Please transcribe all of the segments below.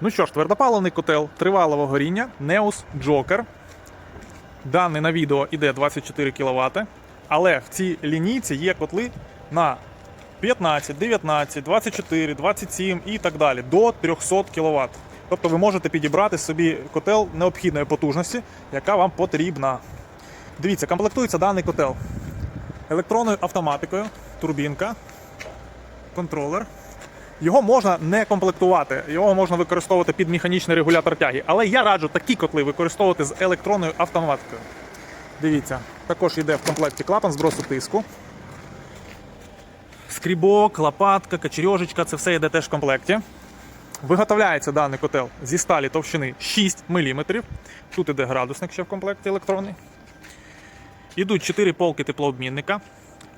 Ну що ж, твердопаливний котел тривалого горіння Neos Joker. Даний на відео іде 24 кВт, але в цій лінійці є котли на 15, 19, 24, 27 і так далі до 300 кВт. Тобто ви можете підібрати собі котел необхідної потужності, яка вам потрібна. Дивіться, комплектується даний котел електронною автоматикою, турбінка, контролер. Його можна не комплектувати, його можна використовувати під механічний регулятор тяги. Але я раджу такі котли використовувати з електронною автоматикою. Дивіться, також йде в комплекті клапан збросу тиску. Скрібок, лопатка, качерьожечка це все йде теж в комплекті. Виготовляється даний котел зі сталі товщини 6 мм. Тут іде градусник ще в комплекті електронний. Ідуть 4 полки теплообмінника.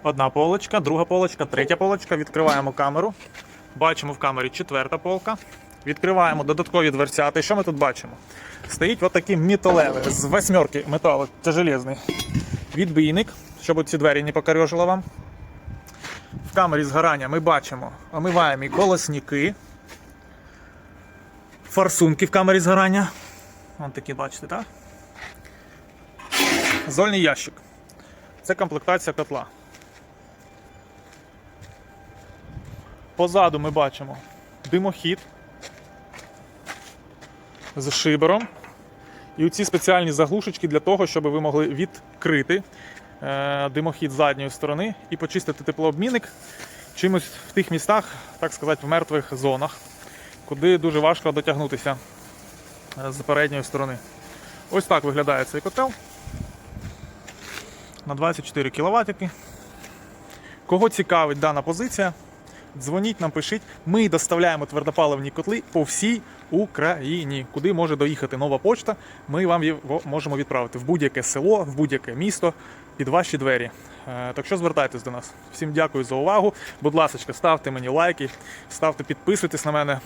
Одна полочка, друга полочка, третя полочка. Відкриваємо камеру. Бачимо в камері четверта полка. Відкриваємо додаткові дверцята. І що ми тут бачимо? Стоїть отакий металевий з восьмерки металу, це железний. Відбійник, щоб ці двері не покорьожило вам. В камері згорання ми бачимо омиваємі колосники. Форсунки в камері згорання. Вон такі бачите, так? Зольний ящик. Це комплектація котла. Позаду ми бачимо димохід з шибером. І оці спеціальні заглушечки для того, щоб ви могли відкрити е, димохід задньої сторони і почистити теплообмінник чимось в тих містах, так сказати, в мертвих зонах, куди дуже важко дотягнутися е, з передньої сторони. Ось так виглядає цей котел на 24 кВт. Кого цікавить дана позиція, дзвоніть нам, пишіть. Ми доставляємо твердопаливні котли по всій Україні. Куди може доїхати нова почта, ми вам його можемо відправити в будь-яке село, в будь-яке місто під ваші двері. Е, Так що звертайтесь до нас. Всім дякую за увагу. Будь ласка, ставте мені лайки, ставте, підписуйтесь на мене.